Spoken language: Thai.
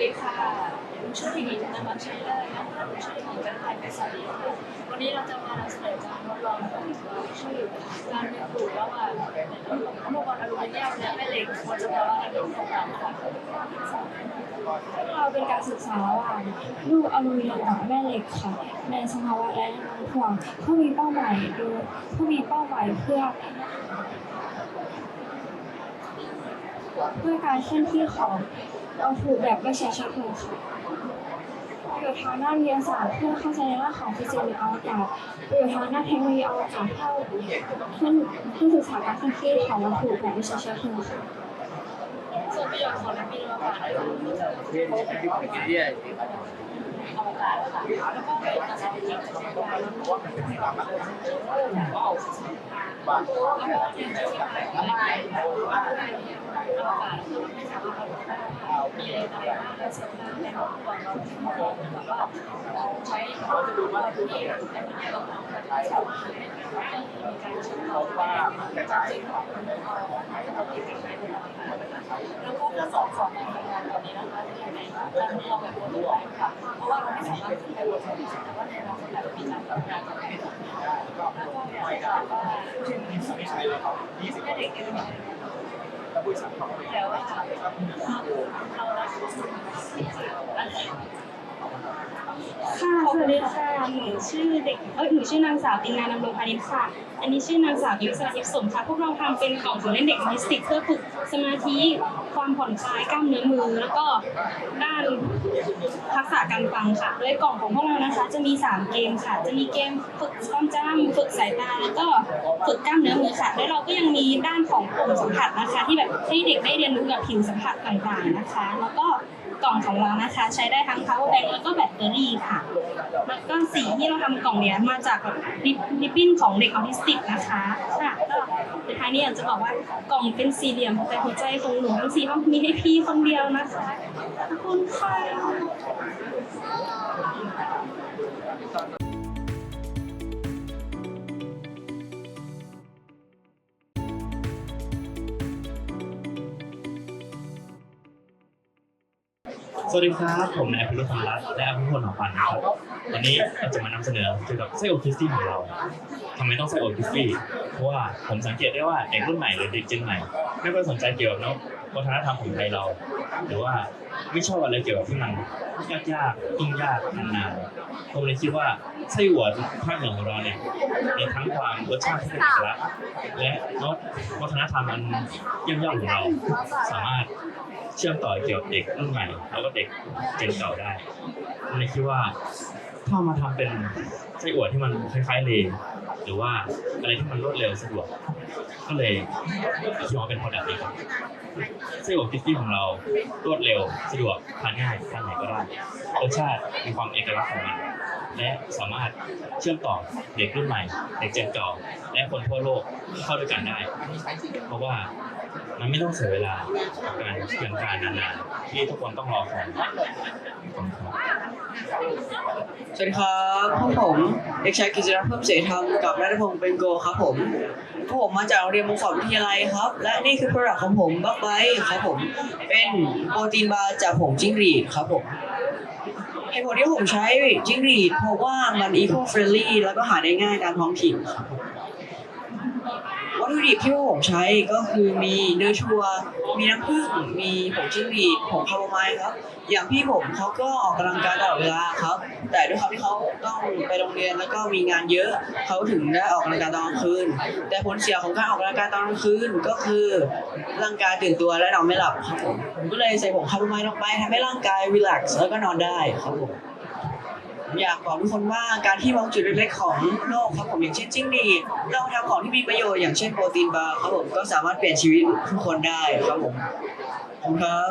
ดีค่ะชื่อที่ดีนะคะชื่อได้นะคะชื่อที่ดีกันไทยเป็นสวัสดีค่ะวันนี้เราจะมานำเสนอการทดลองของเราชื่อการเรียนรู้ระหว่างอุปกรณ์อลูมิเนียมและแม่เหล็กบนสภาวะระดับของเราค่ะเราเป็นการศึกษาระหว่างลูกอลูมิเนียมกับแม่เหล็กค่ะในสภาวะแรงน้มถ่วงเพื่อมีเป้าหมายโดยเพื่อมีเป้าหมายเพื่อเพื่อการเคลื่อนที่ของ วัตถุแบบไม่ใช้เชื้อเพลิงค่ะประโยชน์ทางด้านวิทยาศาสตร์เพื่อเข้าใจในเรื่องของฟิสิกส์ในอวกาศประโยชน์ทางด้านเทคโนโลยีอวกาศเพื่อเพื่อเพื่อศึกษาการเคลื่อนที่ของวัตถุแบบไม่ใช้เชื้อเลิงค่ะส่วนประโยชน์ของนักบินอวกาศนะคะอวกาศค่ะแล้วก็เป็นการใช้จริงจากดาวแล้วก็แล้วก็เนี่ยจะระบายอวกาศคือมันไม่สามารถระบายได้มี อะไรบ้างและเสร็จแล้วในห้องก่อนเราที่เราแบบว่าเราใช้เราจะดูว่าที่ในประเทศเราทำการใช้มีการใช้เราว่ากระจายของเราเองแล้วก็เรื่อสองของการทำงานตอนนี้นะคะจะอยู่ในการทดลองแบบโปรโตไปค่ะเพราะว่าเราไม่สามารถขึ้นไปบนสถานแต่ว่าในเราแบบมีการทำงานกันแล้วก็อยากจะถามว่าให้เด็กๆเล้วว่าเรารักอันไหน ค่ะ สวัสดีค่ะ หนูชื่อเด็กเอ้ยหนูชื่อนางสาวตินานำรงพานิชค่ะ อันนี้ชื่อนางสาวยิวสระยิบสมค่ะ พวกเราทำเป็นกล่องของเล่นเด็กออทิสติกเพื่อฝึกสมาธิ ความผ่อนคลายกล้ามเนื้อมือ แล้วก็ด้านทักษะการฟังค่ะ โดยกล่องของพวกเรานะคะ จะมี 3 เกมค่ะ จะมีเกมฝึกความจำฝึกสายตา แล้วก็ฝึกกล้ามเนื้อมือค่ะ แล้วเราก็ยังมีด้านของปุ่มสัมผัสนะคะ ที่แบบให้เด็กได้เรียนรู้กับผิวสัมผัสต่างๆนะคะ แล้วก็ กล่องของเรานะคะ ใช้ได้ทั้ง power bank แล้วก็แบตเตอรี่ค่ะ แล้วก็สีที่เราทำกล่องเนี้ยมาจากแบบริบริบบิ้นของเด็กออทิสติกนะคะค่ะก็สุดท้ายนี้อยากจะบอกว่ากล่องเป็นสี่เหลี่ยมแต่หัวใจของหนูทั้งสี่ห้องมีให้พี่คนเดียวนะคะขอบคุณค่ะ สวัสดีครับ ผมนายพิรุธธรรมรัตน์และอภิพลหอพันธ์นะครับ วันนี้เราจะมานำเสนอเกี่ยวกับไส้โอคิสตี้ของเราทำไมต้องไส้โอคิสตี้เพราะว่าผมสังเกตได้ว่าเด็กรุ่นใหม่หรือเด็กเจนใหม่ไม่ค่อยสนใจเกี่ยวกับเนอะวัฒนธรรมของไทยเรา หรือว่าไม่ชอบอะไรเกี่ยวกับที่มันยากยากๆยุ่งยากนานๆผมเลยคิดว่าไส้อัวภาคเหนือของเราเนี่ยมีทั้งความรสชาติที่เป็นเอกลักษณ์และรสวัฒนธรรมอันเยี่ยมยอดของเรา สามารถ เชื่อมต่อเกี่ยวกับเด็กรุ่นใหม่แล้วก็เด็กเจนเก่าได้ผมเลยคิดว่าถ้ามาทำเป็นไส้อั่วที่มันคล้ายๆเลหรือว่าอะไรที่มันรวดเร็วสะดวก ก็เลยยอมเป็นพอดับนี้ครับไส้อั่วคิสตี้ของเรารวดเร็วสะดวกทานง่ายทานไหนก็ได้รสชาติมีความเอกลักษณ์ของมันและสามารถเชื่อมต่อเด็กรุ่นใหม่ เด็กเจนเก่า และคนทั่วโลกเข้าด้วยกันได้ เพราะว่า มันไม่ต้องเสียเวลากับการเตรียมการนานๆที่ทุกคนต้องรอคอยขอบคุณครับสวัสดีครับพวกผมเด็กชายกิจรัตน์เพิ่มเสธรรมกับรัตพงศ์เป็นโกครับผมพวกผมมาจากโรงเรียนมงคลวิทยาลัยครับ และนี่คือโปรดักต์ของผมบักไบครับผม เป็นโปรตีนบาร์จากผงจิ้งหรีดครับผมเหตุผลที่ผมใช้จิ้งหรีดเพราะว่ามันอีโคเฟรนลี่แล้วก็หาได้ง่ายตามท้องถิ่นครับ ถุดิบที่ผมใช้ก็คือมีเนื้อชัว มีน้ำผึ้ง มีผงจิ้งหรีดผงคาโมไมล์ครับ อย่างพี่ผมเขาก็ออกกำลังกายตลอดเวลาครับ แต่ด้วยความที่เขาต้องไปโรงเรียนแล้วก็มีงานเยอะ เขาถึงได้ออกกำลังกายตอนกลางคืน แต่ผลเสียของการออกกำลังกายตอนกลางคืนก็คือร่างกายตื่นตัวและนอนไม่หลับครับผมผมก็เลยใส่ผงคาร์โบไมล์ลงไปทำให้ร่างกายรีแลกซ์แล้วก็นอนได้ครับผม อยากบอกทุกคนว่าการที่มองจุดเล็กๆของโลกครับผมอย่างเช่นจิ้งหรีดเราทำของที่มีประโยชน์อย่างเช่นโปรตีนบาร์ครับผมก็สามารถเปลี่ยนชีวิตทุกคนได้ครับผมขอบคุณครับ